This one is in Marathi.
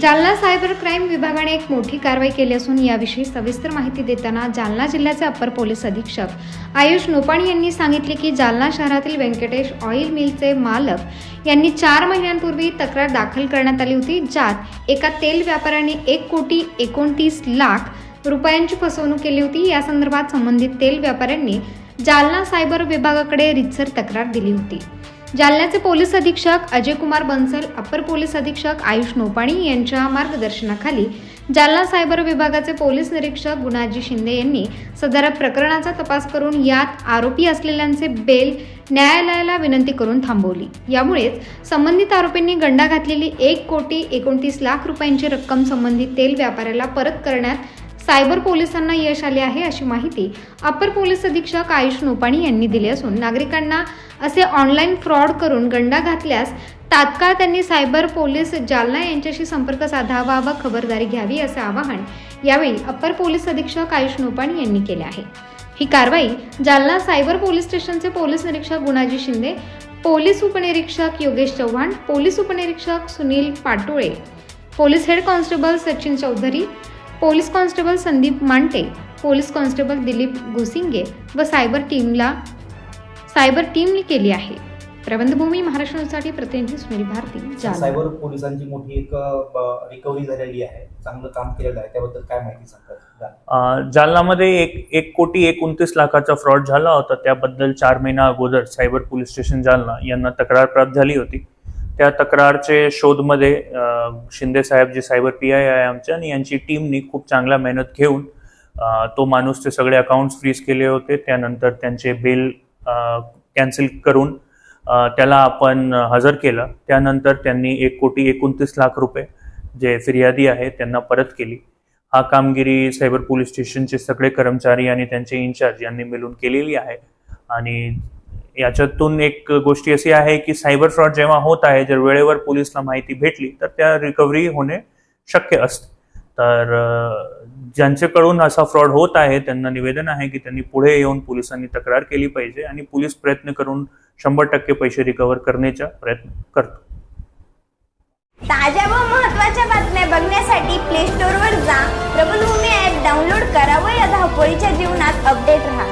जालना सायबर क्राईम विभागाने एक मोठी कारवाई केली असून याविषयी सविस्तर माहिती देताना जालना जिल्ह्याचे अप्पर पोलीस अधीक्षक आयुष नोपाणी यांनी सांगितले की जालना शहरातील व्यंकटेश ऑइल मिलचे मालक यांनी चार महिन्यांपूर्वी तक्रार दाखल करण्यात आली होती ज्यात एका तेल व्यापाऱ्याने एक कोटी एकोणतीस लाख रुपयांची फसवणूक केली होती. या संदर्भात संबंधित तेल व्यापाऱ्यांनी जालना सायबर विभागाकडे रितसर तक्रार दिली होती. जालन्याचे पोलीस अधीक्षक अजय कुमार बन्सल अप्पर पोलीस अधीक्षक आयुष नोपाणी यांच्या मार्गदर्शनाखाली जालना सायबर विभागाचे पोलीस निरीक्षक गुणाजी शिंदे यांनी सदर प्रकरणाचा तपास करून यात आरोपी असलेल्यांचे बेल न्यायालयाला विनंती करून थांबवली. यामुळेच संबंधित आरोपींनी गंडा घातलेली एक कोटी एकोणतीस लाख रुपयांची रक्कम संबंधित तेल व्यापाऱ्याला परत करण्यात सायबर पोलिसांना यश आले आहे अशी माहिती अप्पर पोलीस अधीक्षक आयुष नोपाणी यांनी दिली असून नागरिकांना असे ऑनलाईन फ्रॉड करून गंडा घातल्यास तात्काळ त्यांनी सायबर पोलीस जालना यांच्याशी संपर्क साधावा व खबरदारी घ्यावी असे आवाहन यावेळी अप्पर पोलीस अधीक्षक आयुष नोपाणी यांनी केले आहे. ही कारवाई जालना सायबर पोलीस स्टेशनचे पोलीस निरीक्षक गुणाजी शिंदे पोलीस उपनिरीक्षक योगेश चव्हाण पोलीस उपनिरीक्षक Sunil Patole police head constable Sachin Chaudhari police constable Sandeep Mante police constable Dilip Gusinge व सायबर टीमला सायबर टीमने केली आहे. प्रबंधभूमी महाराष्ट्र न्यूजसाठी प्रतिनिधी सुनील भारती सायबर पोलिसांची मोठी एक रिकव्हरी झालेली आहे. चांगलं काम केलेलं आहे. त्याबद्दल काय माहिती सांगतात जालनामध्ये एक एक कोटी एकोणतीस लाखाचा फ्रॉड झाला होता. त्याबद्दल चार महिना अगोदर सायबर पोलीस स्टेशन जालना यांना तक्रार प्राप्त झाली होती. त्या तक्रारचे शोधमध्ये शिंदे साहेब जे सायबर पी आय आहे आमच्या आणि यांची टीमनी खूप चांगला मेहनत घेऊन तो माणूस ते सगळे अकाउंट्स फ्रीज केले होते. त्यानंतर त्यांचे बिल कॅन्सल करून त्याला आपण हजर केलं. त्यानंतर त्यांनी एक कोटी एकोणतीस लाख रुपये जे फिर्यादी आहे त्यांना परत केली. हा कामगिरी सायबर पोलीस स्टेशनचे सगळे कर्मचारी आणि त्यांचे इन्चार्ज यांनी मिळून केलेली आहे. आणि याच्यातून एक गोष्टी अशी आहे की सायबर फ्रॉड जेव्हा होत आहे जर वेळेवर पोलिसला माहिती भेटली तर त्या रिकव्हरी होणे शक्य असते. तर ज्यांच्याकडून असा फ्रॉड होत आहे त्यांना निवेदन आहे की त्यांनी पुढे येऊन पोलिसांनी तक्रार केली पाहिजे आणि पोलीस प्रयत्न करून शंभर टक्के पैसे रिकव्हर करण्याचा प्रयत्न करतो. ताज्या व महत्त्वाच्या बातम्या बघण्यासाठी प्ले स्टोअरवर जा. प्रबलभूमी ॲप डाउनलोड करा व या धावपळीच्या जीवनात अपडेट राहा.